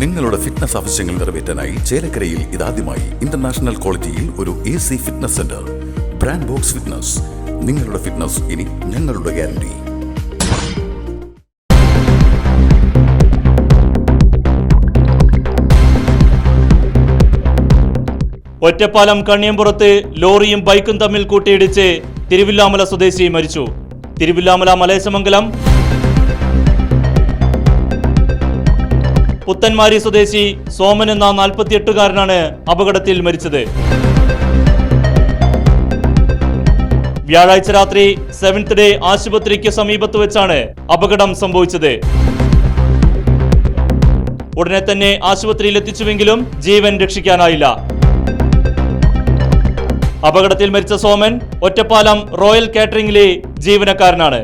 നിങ്ങളുടെ ഫിറ്റ്നസ് ആവശ്യങ്ങൾ നിറവേറ്റാനായി ചേലക്കരയിൽ ഇതാദ്യമായി ഇന്റർനാഷണൽ ക്വാളിറ്റിയിൽ ഒരു A C fitness centre brand box fitness നിങ്ങളുടെ ഫിറ്റ്നസ് ഇനി ഞങ്ങളുടെ ഗ്യാരണ്ടി ഒറ്റപ്പാലം കണ്ണിയമ്പുറത്ത് ലോറിയും ബൈക്കും തമ്മിൽ കൂട്ടിയിടിച്ച് തിരുവില്ലാമല സ്വദേശി മരിച്ചു. തിരുവില്ലാമല മലേശമംഗലം പുത്തൻമാരി സ്വദേശി സോമൻ എന്ന നാൽപ്പത്തിയെട്ടുകാരനാണ് അപകടത്തിൽ മരിച്ചത്. വ്യാഴാഴ്ച രാത്രി സെവൻത് ഡേ ആശുപത്രിക്ക് സമീപത്ത് വെച്ചാണ് അപകടം സംഭവിച്ചത്. ഉടനെ തന്നെ ആശുപത്രിയിൽ എത്തിച്ചുവെങ്കിലും ജീവൻ രക്ഷിക്കാനായില്ല. അപകടത്തിൽ മരിച്ച സോമൻ ഒറ്റപ്പാലം റോയൽ കാറ്ററിംഗിലെ ജീവനക്കാരനാണ്.